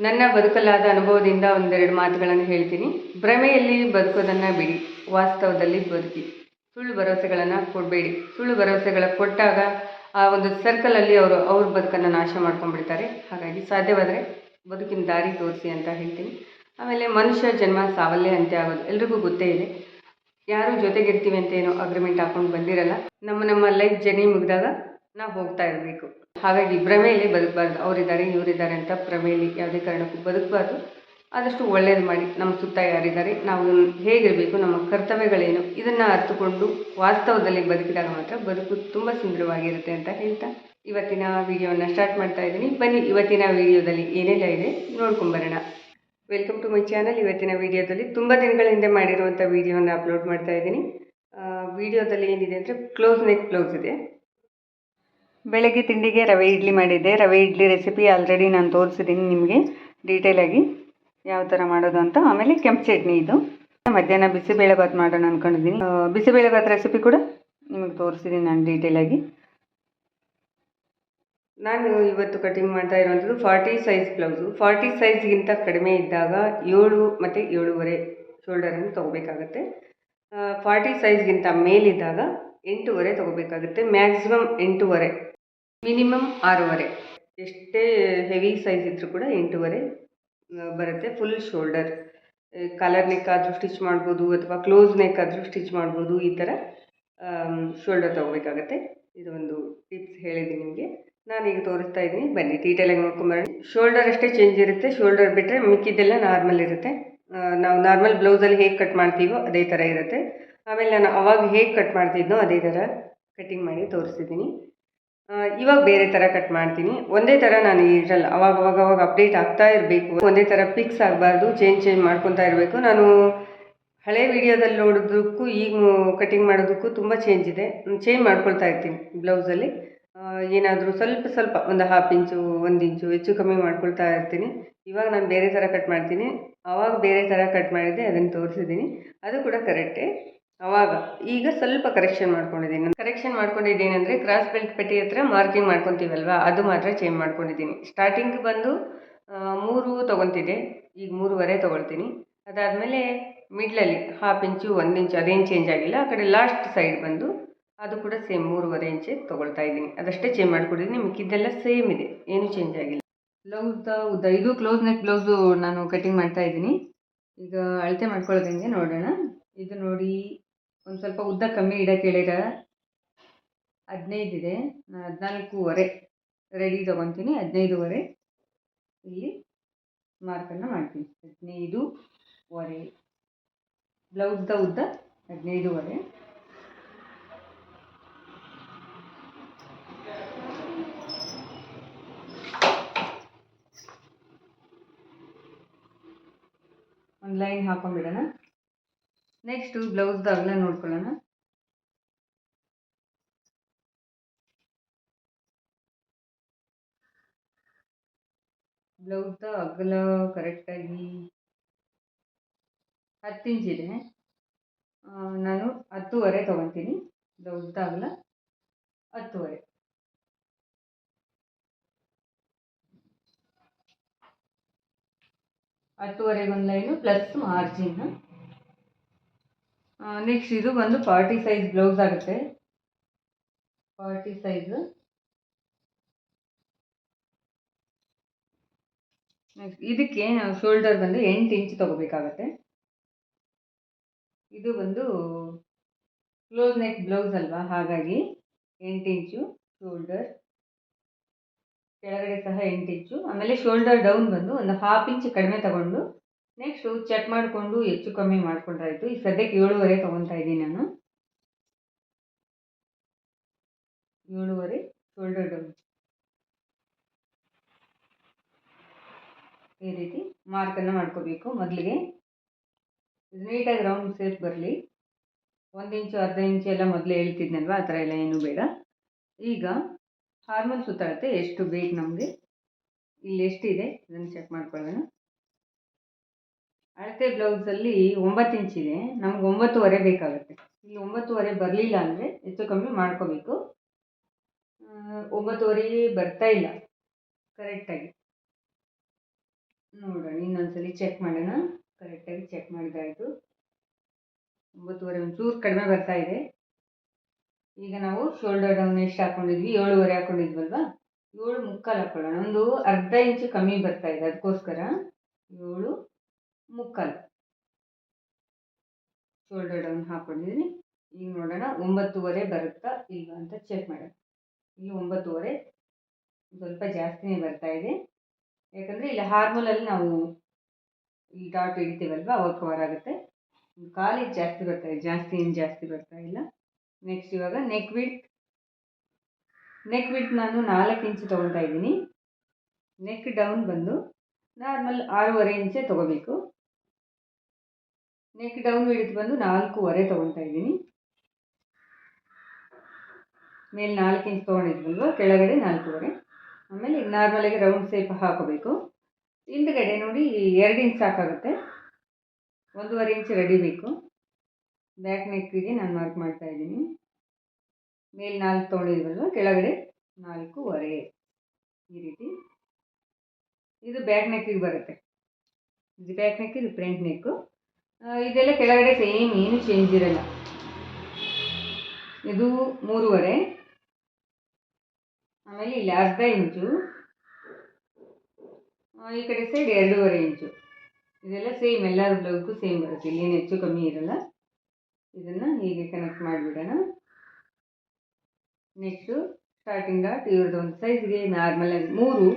ನನ್ನ ಬದುಕಲಾದ ಅನುಭವದಿಂದ ಒಂದೆರಡು ಮಾತುಗಳನ್ನು ಹೇಳ್ತೀನಿ. ಭ್ರಮೆಯಲ್ಲಿ ಬದುಕೋದನ್ನು ಬಿಡಿ. ವಾಸ್ತವದಲ್ಲಿ ಬದುಕಿ. ಸುಳ್ಳು ಭರವಸೆಗಳನ್ನು ಕೊಡಬೇಡಿ. ಸುಳ್ಳು ಭರವಸೆಗಳ ಕೊಟ್ಟಾಗ ಆ ಒಂದು ಸರ್ಕಲಲ್ಲಿ ಅವರು, ಅವ್ರ ಬದುಕನ್ನು ನಾಶ ಮಾಡ್ಕೊಂಡ್ಬಿಡ್ತಾರೆ. ಹಾಗಾಗಿ ಸಾಧ್ಯವಾದರೆ ಬದುಕಿನ ದಾರಿ ತೋರಿಸಿ ಅಂತ ಹೇಳ್ತೀನಿ. ಆಮೇಲೆ ಮನುಷ್ಯ ಜನ್ಮ ಸಾವಲ್ಲೇ ಅಂತ್ಯ ಆಗೋದು. ಎಲ್ರಿಗೂ ಗೊತ್ತೇ ಇದೆ. ಯಾರು ಜೊತೆಗಿರ್ತೀವಿ ಅಂತ ಏನೋ ಅಗ್ರಿಮೆಂಟ್ ಹಾಕೊಂಡು ಬಂದಿರಲ್ಲ. ನಮ್ಮ ನಮ್ಮ ಲೈಫ್ ಜರ್ನಿ ಮುಗಿದಾಗ ನಾವು ಹೋಗ್ತಾ ಇರಬೇಕು. ಹಾಗಾಗಿ ಭ್ರಮೆಯಲ್ಲಿ ಬದುಕಬಾರ್ದು ಅವರಿದ್ದಾರೆ, ಇವರಿದ್ದಾರೆ ಅಂತ ಭ್ರಮೆಯಲ್ಲಿ ಯಾವುದೇ ಕಾರಣಕ್ಕೂ ಬದುಕಬಾರ್ದು. ಆದಷ್ಟು ಒಳ್ಳೇದು ಮಾಡಿ, ನಮ್ಮ ಸುತ್ತ ಯಾರಿದ್ದಾರೆ, ನಾವು ಹೇಗಿರಬೇಕು, ನಮ್ಮ ಕರ್ತವ್ಯಗಳೇನು, ಇದನ್ನು ಅರ್ಥಕೊಂಡು ವಾಸ್ತವದಲ್ಲಿ ಬದುಕಿದಾಗ ಮಾತ್ರ ಬದುಕು ತುಂಬ ಸುಂದರವಾಗಿರುತ್ತೆ ಅಂತ ಹೇಳ್ತಾ ಇವತ್ತಿನ ವಿಡಿಯೋನ ಸ್ಟಾರ್ಟ್ ಮಾಡ್ತಾ ಇದ್ದೀನಿ. ಬನ್ನಿ, ಇವತ್ತಿನ ವಿಡಿಯೋದಲ್ಲಿ ಏನೆಲ್ಲ ಇದೆ ನೋಡ್ಕೊಂಬರೋಣ ವೆಲ್ಕಮ್ ಟು ಮೈ ಚಾನಲ್ ಇವತ್ತಿನ ವಿಡಿಯೋದಲ್ಲಿ ತುಂಬ ದಿನಗಳ ಹಿಂದೆ ಮಾಡಿರುವಂಥ ವಿಡಿಯೋನ ಅಪ್ಲೋಡ್ ಮಾಡ್ತಾ ಇದ್ದೀನಿ. ವಿಡಿಯೋದಲ್ಲಿ ಏನಿದೆ ಅಂದರೆ ಕ್ಲೋಸ್ ನೆಕ್ ಬ್ಲೌಸ್ ಇದೆ. ಬೆಳಗ್ಗೆ ತಿಂಡಿಗೆ ರವೆ ಇಡ್ಲಿ ಮಾಡಿದ್ದೆ. ರವೆ ಇಡ್ಲಿ ರೆಸಿಪಿ ಆಲ್ರೆಡಿ ನಾನು ತೋರಿಸಿದ್ದೀನಿ ನಿಮಗೆ ಡೀಟೇಲಾಗಿ ಯಾವ ಥರ ಮಾಡೋದು ಅಂತ. ಆಮೇಲೆ ಕೆಂಪು ಚಟ್ನಿ ಇದು. ಮಧ್ಯಾಹ್ನ ಬಿಸಿಬೇಳೆಭಾತ್ ಮಾಡೋಣ ಅಂದ್ಕೊಂಡಿದ್ದೀನಿ ಬಿಸಿಬೇಳೆಭಾತ್ ರೆಸಿಪಿ ಕೂಡ ನಿಮಗೆ ತೋರಿಸಿದ್ದೀನಿ ನಾನು ಡೀಟೇಲಾಗಿ ನಾನು ಇವತ್ತು ಕಟಿಂಗ್ ಮಾಡ್ತಾ ಇರೋವಂಥದ್ದು ಫಾರ್ಟಿ ಸೈಜ್ ಬ್ಲೌಸು ಫಾರ್ಟಿ ಸೈಜ್ಗಿಂತ ಕಡಿಮೆ ಇದ್ದಾಗ ಏಳು ಮತ್ತು ಏಳುವರೆ ಶೋಲ್ಡರನ್ನು ತೊಗೋಬೇಕಾಗತ್ತೆ. ಫಾರ್ಟಿ ಸೈಜ್ಗಿಂತ ಮೇಲಿದ್ದಾಗ ಎಂಟೂವರೆ ತೊಗೋಬೇಕಾಗುತ್ತೆ. ಮ್ಯಾಕ್ಸಿಮಮ್ ಎಂಟೂವರೆ. ಮಿನಿಮಮ್ ಆರೂವರೆ. ಎಷ್ಟೇ ಹೆವಿ ಸೈಜ್ ಇದ್ದರೂ ಕೂಡ ಎಂಟೂವರೆ ಬರುತ್ತೆ. Full shoulder. ಕಲರ್ ನೆಕ್ ಆದರೂ ಸ್ಟಿಚ್ ಮಾಡ್ಬೋದು ಅಥವಾ ಕ್ಲೋಸ್ ನೆಕ್ ಆದರೂ ಸ್ಟಿಚ್ ಮಾಡ್ಬೋದು ಈ ಥರ ಶೋಲ್ಡರ್ ತೊಗೋಬೇಕಾಗತ್ತೆ. ಇದು ಒಂದು ಟಿಪ್ಸ್ ಹೇಳಿದ್ದೀನಿ ನಿಮಗೆ. ನಾನೀಗ ತೋರಿಸ್ತಾ ಇದ್ದೀನಿ. ಬನ್ನಿ ಡೀಟೇಲಾಗಿ ನೋಡ್ಕೊಂಬರೋಣ ಶೋಲ್ಡರ್ ಅಷ್ಟೇ ಚೇಂಜ್ ಇರುತ್ತೆ. ಶೋಲ್ಡರ್ ಬಿಟ್ಟರೆ ಮಿಕ್ಕಿದ್ದೆಲ್ಲ ನಾರ್ಮಲ್ ಇರುತ್ತೆ. ನಾವು ನಾರ್ಮಲ್ ಬ್ಲೌಸಲ್ಲಿ ಹೇಗೆ ಕಟ್ ಮಾಡ್ತೀವೋ ಅದೇ ಥರ ಇರುತ್ತೆ. ಆಮೇಲೆ ನಾನು ಅವಾಗ ಹೇಗೆ ಕಟ್ ಮಾಡ್ತಿದ್ನೋ ಅದೇ ಥರ ಕಟ್ಟಿಂಗ್ ಮಾಡಿ ತೋರಿಸಿದ್ದೀನಿ. ಇವಾಗ ಬೇರೆ ಥರ ಕಟ್ ಮಾಡ್ತೀನಿ. ಒಂದೇ ಥರ ನಾನು ಇರಲ್ಲ ಅವಾಗ ಅವಾಗ ಅವಾಗ ಅಪ್ಡೇಟ್ ಆಗ್ತಾ ಇರಬೇಕು. ಒಂದೇ ಥರ ಫಿಕ್ಸ್ ಆಗಬಾರ್ದು ಚೇಂಜ್ ಚೇಂಜ್ ಮಾಡ್ಕೊತಾ ಇರಬೇಕು. ನಾನು ಹಳೆ ವಿಡಿಯೋದಲ್ಲಿ ನೋಡೋದಕ್ಕೂ ಈಗ ಕಟಿಂಗ್ ಮಾಡೋದಕ್ಕೂ ತುಂಬ ಚೇಂಜ್ ಇದೆ. ಚೇಂಜ್ ಮಾಡ್ಕೊಳ್ತಾ ಇರ್ತೀನಿ ಬ್ಲೌಸಲ್ಲಿ ಏನಾದರೂ ಸ್ವಲ್ಪ ಸ್ವಲ್ಪ ಒಂದು ಹಾಫ್ ಇಂಚು ಒಂದು ಇಂಚು ಹೆಚ್ಚು ಕಮ್ಮಿ ಮಾಡ್ಕೊಳ್ತಾ ಇರ್ತೀನಿ. ಇವಾಗ ನಾನು ಬೇರೆ ಥರ ಕಟ್ ಮಾಡ್ತೀನಿ. ಆವಾಗ ಬೇರೆ ಥರ ಕಟ್ ಮಾಡಿದ್ದೆ, ಅದನ್ನು ತೋರಿಸಿದ್ದೀನಿ. ಅದು ಕೂಡ ಕರೆಕ್ಟೇ ಅವಾಗ ಈಗ ಸ್ವಲ್ಪ ಕರೆಕ್ಷನ್ ಮಾಡ್ಕೊಂಡಿದ್ದೀನಿ. ಕರೆಕ್ಷನ್ ಮಾಡ್ಕೊಂಡಿದ್ದೀನಿ ಅಂದರೆ ಕ್ರಾಸ್ ಬೆಲ್ಟ್ ಪಟ್ಟಿ ಹತ್ರ ಮಾರ್ಕಿಂಗ್ ಮಾಡ್ಕೊತೀವಲ್ವಾ? ಅದು ಮಾತ್ರ ಚೇಂಜ್ ಮಾಡ್ಕೊಂಡಿದ್ದೀನಿ. ಸ್ಟಾರ್ಟಿಂಗ್ ಬಂದು ಮೂರು ತೊಗೊತಿದ್ದೆ. ಈಗ ಮೂರುವರೆ ತೊಗೊಳ್ತೀನಿ. ಅದಾದಮೇಲೆ ಮಿಡ್ಲಲ್ಲಿ ಹಾಫ್ ಇಂಚು ಒಂದು ಇಂಚು ಅದೇನು ಚೇಂಜ್ ಆಗಿಲ್ಲ. ಆ ಕಡೆ ಲಾಸ್ಟ್ ಸೈಡ್ ಬಂದು ಅದು ಕೂಡ ಸೇಮ್ ಮೂರುವರೆ ಇಂಚೆ ತೊಗೊಳ್ತಾ ಇದ್ದೀನಿ. ಅದಷ್ಟೇ ಚೇಂಜ್ ಮಾಡ್ಕೊಂಡಿದ್ದೀನಿ. ಮಿಕ್ಕಿದ್ದೆಲ್ಲ ಸೇಮ್ ಇದೆ. ಏನೂ ಚೇಂಜ್ ಆಗಿಲ್ಲ. ಬ್ಲೌಸ್ ಉದ್ದ, ಇದು ಕ್ಲೋಸ್ ನೆಕ್ ಬ್ಲೌಸು ನಾನು ಕಟಿಂಗ್ ಮಾಡ್ತಾ ಇದ್ದೀನಿ. ಈಗ ಅಳತೆ ಮಾಡ್ಕೊಳ್ಳೋದು ನೋಡೋಣ. ಇದು ನೋಡಿ. ಒಂದು ಸ್ವಲ್ಪ ಉದ್ದ ಕಮ್ಮಿ ಇಡಕ್ಕೆ ಹೇಳಿರ? ಹದಿನೈದಿದೆ. ಹದಿನಾಲ್ಕೂವರೆ. ರೆಡಿ ತೊಗೊತೀನಿ. ಹದಿನೈದುವರೆ. ಇಲ್ಲಿ ಮಾರ್ಕನ್ನು ಮಾಡ್ತೀನಿ. ಹದಿನೈದುವರೆ. ಬ್ಲೌಸ್ದ ಉದ್ದ ಹದಿನೈದುವರೆ. ಒಂದು ಲೈನ್ ಹಾಕೊಂಡ್ಬಿಡೋಣ. ನೆಕ್ಸ್ಟು ಬ್ಲೌಸ್ದು ಅಗಲ ನೋಡ್ಕೊಳ್ಳೋಣ. ಬ್ಲೌಸ್ದ ಅಗಲ ಕರೆಕ್ಟಾಗಿ ಹತ್ತು ಇದೆ. ನಾನು ಹತ್ತುವರೆ ತೊಗೊತೀನಿ ಬ್ಲೌಸ್ದ ಅಗಲ ಹತ್ತುವರೆ. ಹತ್ತುವರೆಗೆ ಒಂದು ಲೈನು ಪ್ಲಸ್ ಮಾರ್ಜಿನ್ ನೆಕ್ಸ್ಟ್ ಇದು ಬಂದು ಪಾರ್ಟಿ ಸೈಜ್ ಬ್ಲೌಸ್ ಆಗುತ್ತೆ. ಪಾರ್ಟಿ ಸೈಜ್ ನೆಕ್ಸ್ಟ್ ಇದಕ್ಕೆ ಶೋಲ್ಡರ್ ಬಂದು ಎಂಟು ಇಂಚ್ ತೊಗೋಬೇಕಾಗತ್ತೆ. ಇದು ಬಂದು ಕ್ಲೋಸ್ ನೆಕ್ ಬ್ಲೌಸ್ ಅಲ್ವಾ? ಹಾಗಾಗಿ ಎಂಟು ಇಂಚು ಶೋಲ್ಡರ್ ಕೆಳಗಡೆ ಸಹ ಎಂಟು ಇಂಚು ಆಮೇಲೆ ಶೋಲ್ಡರ್ ಡೌನ್ ಬಂದು ಒಂದು ಹಾಫ್ ಇಂಚ್ ಕಡಿಮೆ ತಗೊಂಡು ನೆಕ್ಸ್ಟು ಚೆಕ್ ಮಾಡಿಕೊಂಡು ಹೆಚ್ಚು ಕಮ್ಮಿ ಮಾಡಿಕೊಂಡ್ರಾಯಿತು. ಈಗ ಸದ್ಯಕ್ಕೆ ಏಳುವರೆ ತೊಗೊತಾ ಇದ್ದೀನಿ ನಾನು. ಏಳುವರೆ ಶೋಲ್ಡರ್ ಡೌನ್ ಈ ರೀತಿ ಮಾರ್ಕನ್ನು ಮಾಡ್ಕೋಬೇಕು ಮೊದಲಿಗೆ. ನೀಟಾಗಿ ರೌಂಡ್ ಸೇಪ್ ಬರಲಿ. ಒಂದು ಇಂಚು ಅರ್ಧ ಇಂಚು ಎಲ್ಲ ಮೊದಲೇ ಹೇಳ್ತಿದ್ನಲ್ವ? ಆ ಥರ ಎಲ್ಲ ಏನೂ ಬೇಡ. ಈಗ ಹಾರ್ಮೋನ್ ಸುತ್ತಾಡುತ್ತೆ ಎಷ್ಟು ಬೇಕು ನಮಗೆ? ಇಲ್ಲಿ ಎಷ್ಟಿದೆ? ಇದನ್ನು ಚೆಕ್ ಮಾಡ್ಕೊಳ್ಳೋಣ. ಅಳತೆ ಬ್ಲೌಸಲ್ಲಿ ಒಂಬತ್ತು ಇಂಚಿದೆ ನಮ್ಗೆ ಒಂಬತ್ತುವರೆ ಬೇಕಾಗುತ್ತೆ. ಇಲ್ಲಿ ಒಂಬತ್ತುವರೆ ಬರಲಿಲ್ಲ ಅಂದರೆ ಹೆಚ್ಚು ಕಮ್ಮಿ ಮಾಡ್ಕೋಬೇಕು. ಒಂಬತ್ತುವರೆ ಬರ್ತಾ ಇಲ್ಲ. ಕರೆಕ್ಟಾಗಿ ನೋಡೋಣ, ಇನ್ನೊಂದ್ಸಲಿ ಚೆಕ್ ಮಾಡೋಣ. ಕರೆಕ್ಟಾಗಿ ಚೆಕ್ ಮಾಡಿದಾಯಿತು ಒಂಬತ್ತುವರೆ ಒಂಚೂರು ಕಡಿಮೆ ಬರ್ತಾ ಇದೆ. ಈಗ ನಾವು ಶೋಲ್ಡರ್ ಡೌನ್ ಎಷ್ಟು ಹಾಕೊಂಡಿದ್ವಿ, ಏಳುವರೆ ಹಾಕೊಂಡಿದ್ವಲ್ವಾ? ಏಳು ಮುಕ್ಕಾಲು ಹಾಕೊಳ್ಳೋಣ. ಒಂದು ಅರ್ಧ ಇಂಚು ಕಮ್ಮಿ ಬರ್ತಾ ಇದೆ. ಅದಕ್ಕೋಸ್ಕರ ಏಳು ಮುಕ್ಕಾಲು. ಶೋಲ್ಡರ್ ಡೌನ್ ಹಾಕೊಂಡಿದ್ದೀನಿ ಈಗ ನೋಡೋಣ ಒಂಬತ್ತುವರೆ ಬರುತ್ತಾ ಇಲ್ವಾ ಅಂತ ಚೆಕ್ ಮಾಡೋಣ. ಇಲ್ಲಿ ಒಂಬತ್ತುವರೆ ಸ್ವಲ್ಪ ಜಾಸ್ತಿನೇ ಬರ್ತಾ ಇದೆ. ಯಾಕಂದರೆ ಇಲ್ಲಿ ಹಾರ್ಮೋಲಲ್ಲಿ ನಾವು ಈ ಡಾಟ್ ಹಿಡಿತೀವಲ್ವ, ಅವಾಗ ಕವರ್ ಆಗುತ್ತೆ. ಕಾಲಿಗೆ ಜಾಸ್ತಿ ಬರ್ತಾ ಇದೆ, ಜಾಸ್ತಿ ಏನು ಜಾಸ್ತಿ ಬರ್ತಾ ಇಲ್ಲ. ನೆಕ್ಸ್ಟ್ ಇವಾಗ ನೆಕ್ ವಿಡ್ತ್ ನೆಕ್ ವಿಡ್ತ್ ನಾನು ನಾಲ್ಕು ಇಂಚು ತೊಗೊಳ್ತಾ ಇದ್ದೀನಿ. ನೆಕ್ ಡೌನ್ ಬಂದು ನಾರ್ಮಲ್ ಆರೂವರೆ ಇಂಚೆ ತೊಗೋಬೇಕು. ನೆಕ್ ಡೌನ್ ಹಿಡಿದು ಬಂದು ನಾಲ್ಕೂವರೆ ತೊಗೊಳ್ತಾ ಇದ್ದೀನಿ. ಮೇಲೆ ನಾಲ್ಕು ಇಂಚ್ ತೊಗೊಂಡಿದ್ವಲ್ವ ಕೆಳಗಡೆ ನಾಲ್ಕೂವರೆ. ಆಮೇಲೆ ನಾರ್ಮಲಾಗಿ ರೌಂಡ್ ಸೇಪ್ ಹಾಕೋಬೇಕು. ಹಿಂದ್ಗಡೆ ನೋಡಿ ಎರಡು ಇಂಚ್ ಸಾಕಾಗುತ್ತೆ. ಒಂದೂವರೆ ಇಂಚ್ ರೆಡಿ ಬೇಕು. ಬ್ಯಾಕ್ ನೆಕ್ಕಿಗೆ ನಾನು ಮಾರ್ಕ್ ಮಾಡ್ತಾ ಇದ್ದೀನಿ. ಮೇಲೆ ನಾಲ್ಕು ತೊಗೊಂಡಿದ್ವಲ್ವ ಕೆಳಗಡೆ ನಾಲ್ಕೂವರೆ ಈ ರೀತಿ. ಇದು ಬ್ಯಾಕ್ ನೆಕ್ಕಿಗೆ ಬರುತ್ತೆ. ಇದು ಬ್ಯಾಕ್ ನೆಕ್ ಇದು ಫ್ರಂಟ್ ನೆಕ್ಕು ಇದೆಲ್ಲ ಕೆಳಗಡೆ ಸೇಮ್ ಏನು ಚೇಂಜ್ ಇರಲ್ಲ. ಇದು ಮೂರುವರೆ. ಆಮೇಲೆ ಇಲ್ಲಿ ಅರ್ಧ ಇಂಚು. ಈ ಕಡೆ ಸೈಡ್ ಎರಡೂವರೆ ಇಂಚು. ಇದೆಲ್ಲ ಸೇಮ್ ಎಲ್ಲರ ಬ್ಲೌಸ್ಗೂ ಸೇಮ್ ಬರುತ್ತೆ. ಇಲ್ಲೇನು ಹೆಚ್ಚು ಕಮ್ಮಿ ಇರಲ್ಲ. ಇದನ್ನು ಹೀಗೆ ಕನೆಕ್ಟ್ ಮಾಡಿಬಿಡೋಣ. ನೆಕ್ಸ್ಟು ಸ್ಟಾರ್ಟಿಂಗ್ ಡಾಟ್ ಇವ್ರದ್ದು ಒಂದು ಸೈಜ್ಗೆ ನಾರ್ಮಲಾಗಿ ಮೂರು.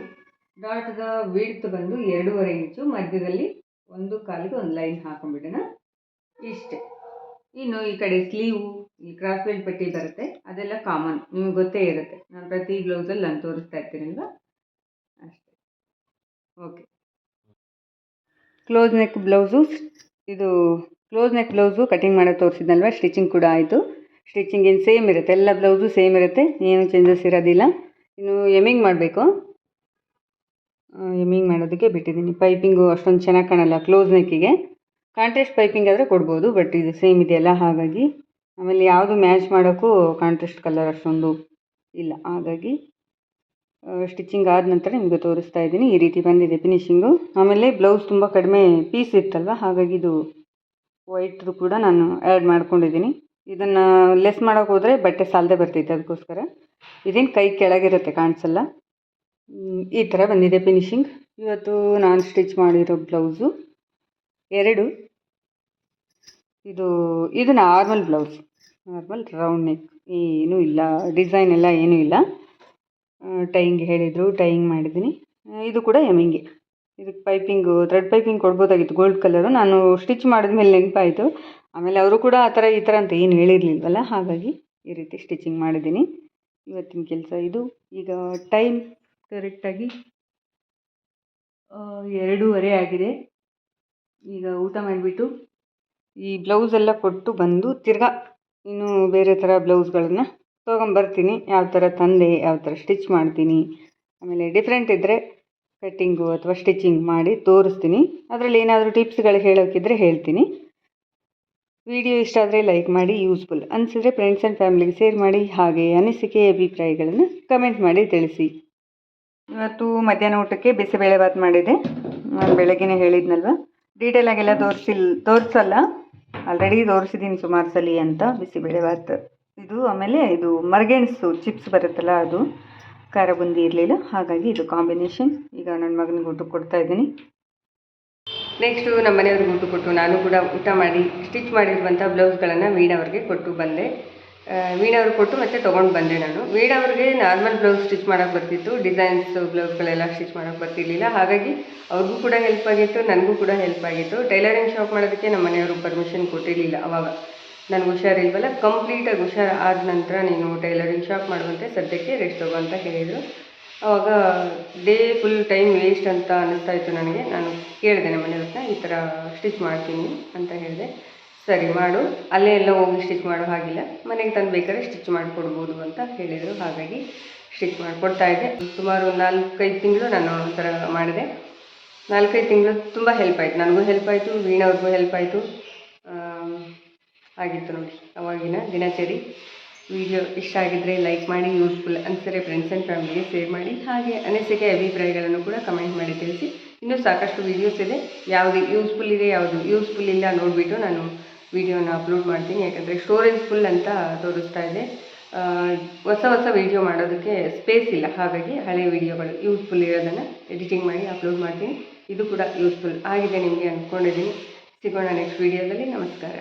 ಡಾಟ್ದ ವಿಡ್ತ್ ಬಂದು ಎರಡೂವರೆ ಇಂಚು. ಮಧ್ಯದಲ್ಲಿ ಒಂದು ಕಾಲಿಗೆ ಒಂದು ಲೈನ್ ಹಾಕೊಂಡ್ಬಿಡೋಣ. ಇಷ್ಟೇ. ಇನ್ನು ಈ ಕಡೆ ಸ್ಲೀವು, ಈ ಕ್ರಾಸ್ ಬೆಲ್ಟ್ ಪಟ್ಟಿ ಬರುತ್ತೆ. ಅದೆಲ್ಲ ಕಾಮನ್ ನಿಮ್ಗೆ ಗೊತ್ತೇ ಇರುತ್ತೆ. ನಾನು ಪ್ರತಿ ಬ್ಲೌಸಲ್ಲಿ ನಾನು ತೋರಿಸ್ತಾ ಇರ್ತೀನಲ್ವ? ಅಷ್ಟೇ. ಓಕೆ ಕ್ಲೋಸ್ ನೆಕ್ ಬ್ಲೌಸು ಇದು ಕ್ಲೋಸ್ ನೆಕ್ ಬ್ಲೌಸು ಕಟಿಂಗ್ ಮಾಡೋದು ತೋರಿಸಿದ್ನಲ್ವ? ಸ್ಟಿಚಿಂಗ್ ಕೂಡ ಆಯಿತು. ಸ್ಟಿಚಿಂಗ್ ಏನು ಸೇಮ್ ಇರುತ್ತೆ. ಎಲ್ಲ ಬ್ಲೌಸು ಸೇಮ್ ಇರುತ್ತೆ. ಏನು ಚೇಂಜಸ್ ಇರೋದಿಲ್ಲ. ಇನ್ನು ಎಮಿಂಗ್ ಮಾಡಬೇಕು. ಎಮಿಂಗ್ ಮಾಡೋದಕ್ಕೆ ಬಿಟ್ಟಿದ್ದೀನಿ. ಪೈಪಿಂಗು ಅಷ್ಟೊಂದು ಚೆನ್ನಾಗಿ ಕಾಣಲ್ಲ ಕ್ಲೋಸ್ ನೆಕ್ಕಿಗೆ ಕಾಂಟ್ರಾಸ್ಟ್ ಪೈಪಿಂಗ್ ಆದರೆ ಕೊಡ್ಬೋದು ಬಟ್ ಇದು ಸೇಮ್ ಇದೆಯಲ್ಲ, ಹಾಗಾಗಿ ಆಮೇಲೆ ಯಾವುದು ಮ್ಯಾಚ್ ಮಾಡೋಕ್ಕೂ ಕಾಂಟ್ರಾಸ್ಟ್ ಕಲರ್ ಅಷ್ಟೊಂದು ಇಲ್ಲ. ಹಾಗಾಗಿ ಸ್ಟಿಚಿಂಗ್ ಆದ ನಂತರ ನಿಮಗೆ ತೋರಿಸ್ತಾ ಇದ್ದೀನಿ, ಈ ರೀತಿ ಬಂದಿದೆ ಫಿನಿಶಿಂಗು ಆಮೇಲೆ ಬ್ಲೌಸ್ ತುಂಬ ಕಡಿಮೆ ಪೀಸ್ ಇತ್ತಲ್ವ, ಹಾಗಾಗಿ ಇದು ವೈಟ್ದು ಕೂಡ ನಾನು ಆ್ಯಡ್ ಮಾಡ್ಕೊಂಡಿದ್ದೀನಿ. ಇದನ್ನು ಲೆಸ್ ಮಾಡೋಕ್ಕೆ ಹೋದರೆ ಬಟ್ಟೆ ಸಾಲದೆ ಬರ್ತೈತೆ, ಅದಕ್ಕೋಸ್ಕರ. ಇದೇನು ಕೈ ಕೆಳಗಿರುತ್ತೆ, ಕಾಣಿಸಲ್ಲ? ಈ ಥರ ಬಂದಿದೆ ಫಿನಿಶಿಂಗ್ ಇವತ್ತು ನಾನು ಸ್ಟಿಚ್ ಮಾಡಿರೋ ಬ್ಲೌಸು ಎರಡು. ಇದು ಇದು normal blouse normal round neck ಏನೂ ಇಲ್ಲ. ಡಿಸೈನ್ ಎಲ್ಲ ಏನೂ ಇಲ್ಲ. ಟೈಂಗ್ ಹೇಳಿದರು ಟೈಯಿಂಗ್ ಮಾಡಿದ್ದೀನಿ. ಇದು ಕೂಡ ಎಮಿಂಗೆ ಇದಕ್ಕೆ ಪೈಪಿಂಗು ಥ್ರೆಡ್ ಪೈಪಿಂಗ್ ಕೊಡ್ಬೋದಾಗಿತ್ತು. ಗೋಲ್ಡ್ ಕಲರು ನಾನು ಸ್ಟಿಚ್ ಮಾಡಿದ ಮೇಲೆ ನೆನಪಾಯಿತು. ಆಮೇಲೆ ಅವರು ಕೂಡ ಆ ಥರ ಈ ಥರ ಅಂತ ಏನು ಹೇಳಿರಲಿಲ್ವಲ್ಲ? ಹಾಗಾಗಿ ಈ ರೀತಿ ಸ್ಟಿಚಿಂಗ್ ಮಾಡಿದ್ದೀನಿ. ಇವತ್ತಿನ ಕೆಲಸ ಇದು. ಈಗ ಟೈಮ್ ಕರೆಕ್ಟಾಗಿ ಎರಡೂವರೆ ಆಗಿದೆ. ಈಗ ಊಟ ಮಾಡಿಬಿಟ್ಟು ಈ ಬ್ಲೌಸ್ ಎಲ್ಲ ಕೊಟ್ಟು ಬಂದು ತಿರ್ಗಾ ಇನ್ನೂ ಬೇರೆ ಥರ ಬ್ಲೌಸ್ಗಳನ್ನು ತೊಗೊಂಬರ್ತೀನಿ. ಯಾವ ಥರ ತಂದೆ, ಯಾವ ಥರ ಸ್ಟಿಚ್ ಮಾಡ್ತೀನಿ. ಆಮೇಲೆ ಡಿಫ್ರೆಂಟ್ ಇದ್ದರೆ ಕಟ್ಟಿಂಗು ಅಥವಾ ಸ್ಟಿಚಿಂಗ್ ಮಾಡಿ ತೋರಿಸ್ತೀನಿ. ಅದರಲ್ಲಿ ಏನಾದರೂ ಟಿಪ್ಸ್ಗಳು ಹೇಳೋಕ್ಕಿದ್ರೆ ಹೇಳ್ತೀನಿ. ವಿಡಿಯೋ ಇಷ್ಟ ಆದರೆ ಲೈಕ್ ಮಾಡಿ ಯೂಸ್ಫುಲ್ ಅನಿಸಿದ್ರೆ ಫ್ರೆಂಡ್ಸ್ ಆ್ಯಂಡ್ ಫ್ಯಾಮಿಲಿಗೆ ಶೇರ್ ಮಾಡಿ, ಹಾಗೆ ಅನಿಸಿಕೆ, ಅಭಿಪ್ರಾಯಗಳನ್ನು ಕಮೆಂಟ್ ಮಾಡಿ ತಿಳಿಸಿ. ಇವತ್ತು ಮಧ್ಯಾಹ್ನ ಊಟಕ್ಕೆ ಬಿಸಿಬೇಳೆಭಾತ್ ಮಾಡಿದೆ. ನಾನು ಬೆಳಗ್ಗೆನೇ ಹೇಳಿದ್ನಲ್ವ? ಡೀಟೇಲಾಗೆಲ್ಲ ತೋರಿಸಿಲ್, ತೋರಿಸಲ್ಲ. ಆಲ್ರೆಡಿ ತೋರಿಸಿದ್ದೀನಿ ಸುಮಾರು ಸಲ ಅಂತ ಬಿಸಿಬೇಳೆಭಾತ್ ಇದು ಆಮೇಲೆ ಇದು ಮರ್ಗೆಣಸು, ಚಿಪ್ಸ್ ಬರುತ್ತಲ್ಲ ಅದು. ಖಾರ ಬುಂದಿ ಇರಲಿಲ್ಲ, ಹಾಗಾಗಿ ಇದು ಕಾಂಬಿನೇಷನ್ ಈಗ ನನ್ನ ಮಗನಿಗೆ ಊಟ ಕೊಡ್ತಾ ಇದ್ದೀನಿ. ನೆಕ್ಸ್ಟು ನಮ್ಮ ಮನೆಯವ್ರಿಗೆ ಊಟ ಕೊಟ್ಟು ನಾನು ಕೂಡ ಊಟ ಮಾಡಿ ಸ್ಟಿಚ್ ಮಾಡಿರುವಂಥ ಬ್ಲೌಸ್ಗಳನ್ನು ವೀಣವ್ರಿಗೆ ಕೊಟ್ಟು ಬಂದೆ. ವೀಣವ್ರಿಗೆ ಕೊಟ್ಟು ಮತ್ತೆ ತೊಗೊಂಡು ಬಂದೆ ನಾನು. ವೀಣವ್ರಿಗೆ ನಾರ್ಮಲ್ ಬ್ಲೌಸ್ ಸ್ಟಿಚ್ ಮಾಡೋಕ್ಕೆ ಬರ್ತಿತ್ತು ಡಿಸೈನ್ಸ್ ಬ್ಲೌಸ್ಗಳೆಲ್ಲ ಸ್ಟಿಚ್ ಮಾಡೋಕ್ಕೆ ಬರ್ತಿರ್ಲಿಲ್ಲ. ಹಾಗಾಗಿ ಅವ್ರಿಗೂ ಕೂಡ ಹೆಲ್ಪ್ ಆಗಿತ್ತು, ನನಗೂ ಕೂಡ ಹೆಲ್ಪ್ ಆಗಿತ್ತು. ಟೈಲರಿಂಗ್ ಶಾಪ್ ಮಾಡೋದಕ್ಕೆ ನಮ್ಮ ಮನೆಯವರು ಪರ್ಮಿಷನ್ ಕೊಟ್ಟಿರಲಿಲ್ಲ ಅವಾಗ. ನನಗೆ ಹುಷಾರಿಲ್ವಲ್ಲ ಕಂಪ್ಲೀಟಾಗಿ ಹುಷಾರು ಆದ ನಂತರ ನೀನು ಟೈಲರಿಂಗ್ ಶಾಪ್ ಮಾಡುವಂತೆ ಸದ್ಯಕ್ಕೆ ರೆಸ್ಟ್ ಹೋಗು ಅಂತ ಹೇಳಿದರು. ಆವಾಗ ಡೇ ಫುಲ್ ಟೈಮ್ ವೇಸ್ಟ್ ಅಂತ ಅನ್ನಿಸ್ತಾ ಇತ್ತು ನನಗೆ. ನಾನು ಕೇಳಿದೆ ನಮ್ಮ ಮನೆಯವ್ರನ್ನ, ಈ ಥರ ಸ್ಟಿಚ್ ಮಾಡ್ತೀನಿ ಅಂತ ಹೇಳಿದೆ. ಸರಿ ಮಾಡು. ಅಲ್ಲೇ ಎಲ್ಲ ಹೋಗಿ ಸ್ಟಿಚ್ ಮಾಡೋ ಹಾಗಿಲ್ಲ. ಮನೆಗೆ ತಂದು ಬೇಕಾದ್ರೆ ಸ್ಟಿಚ್ ಮಾಡಿಕೊಡ್ಬೋದು ಅಂತ ಹೇಳಿದರು. ಹಾಗಾಗಿ ಸ್ಟಿಚ್ ಮಾಡಿಕೊಡ್ತಾ ಇದ್ದೆ. ಸುಮಾರು ನಾಲ್ಕೈದು ತಿಂಗಳು ನಾನು ಒಂಥರ ಮಾಡಿದೆ. ನಾಲ್ಕೈದು ತಿಂಗಳು ತುಂಬ ಹೆಲ್ಪ್ ಆಯಿತು. ನನಗೂ ಹೆಲ್ಪ್ ಆಯಿತು, ವೀಣವ್ರಿಗೂ ಹೆಲ್ಪ್ ಆಯಿತು. ಆಗಿತ್ತು ನೋಡಿ ಅವಾಗಿನ ದಿನಚರಿ. ವಿಡಿಯೋ ಇಷ್ಟ ಆಗಿದ್ದರೆ ಲೈಕ್ ಮಾಡಿ ಯೂಸ್ಫುಲ್ ಅನಿಸಿದ್ರೆ ಫ್ರೆಂಡ್ಸ್ ಆ್ಯಂಡ್ ಫ್ಯಾಮಿಲಿಗೆ ಶೇರ್ ಮಾಡಿ. ಹಾಗೆ ಅನಿಸಿಕೆ, ಅಭಿಪ್ರಾಯಗಳನ್ನು ಕೂಡ ಕಮೆಂಟ್ ಮಾಡಿ ತಿಳಿಸಿ. ಇನ್ನೂ ಸಾಕಷ್ಟು ವೀಡಿಯೋಸ್ ಇದೆ. ಯಾವುದು ಯೂಸ್ಫುಲ್ ಇದೆ, ಯಾವುದು ಯೂಸ್ಫುಲ್ ಇಲ್ಲ ನೋಡಿಬಿಟ್ಟು ನಾನು ವೀಡಿಯೋನ ಅಪ್ಲೋಡ್ ಮಾಡ್ತೀನಿ, ಯಾಕಂದರೆ ಸ್ಟೋರೇಜ್ ಫುಲ್ ಅಂತ ತೋರಿಸ್ತಾ ಇದೆ. ಹೊಸ ಹೊಸ ವೀಡಿಯೋ ಮಾಡೋದಕ್ಕೆ ಸ್ಪೇಸ್ ಇಲ್ಲ, ಹಾಗಾಗಿ ಹಳೆ ವೀಡಿಯೋಗಳು ಯೂಸ್ಫುಲ್ ಇರೋದನ್ನು ಎಡಿಟಿಂಗ್ ಮಾಡಿ ಅಪ್ಲೋಡ್ ಮಾಡ್ತೀನಿ. ಇದು ಕೂಡ ಯೂಸ್ಫುಲ್ ಆಗಿದೆ ನಿಮಗೆ ಅಂದ್ಕೊಂಡಿದ್ದೀನಿ ಸಿಗೋಣ ನೆಕ್ಸ್ಟ್ ವೀಡಿಯೋದಲ್ಲಿ ನಮಸ್ಕಾರ.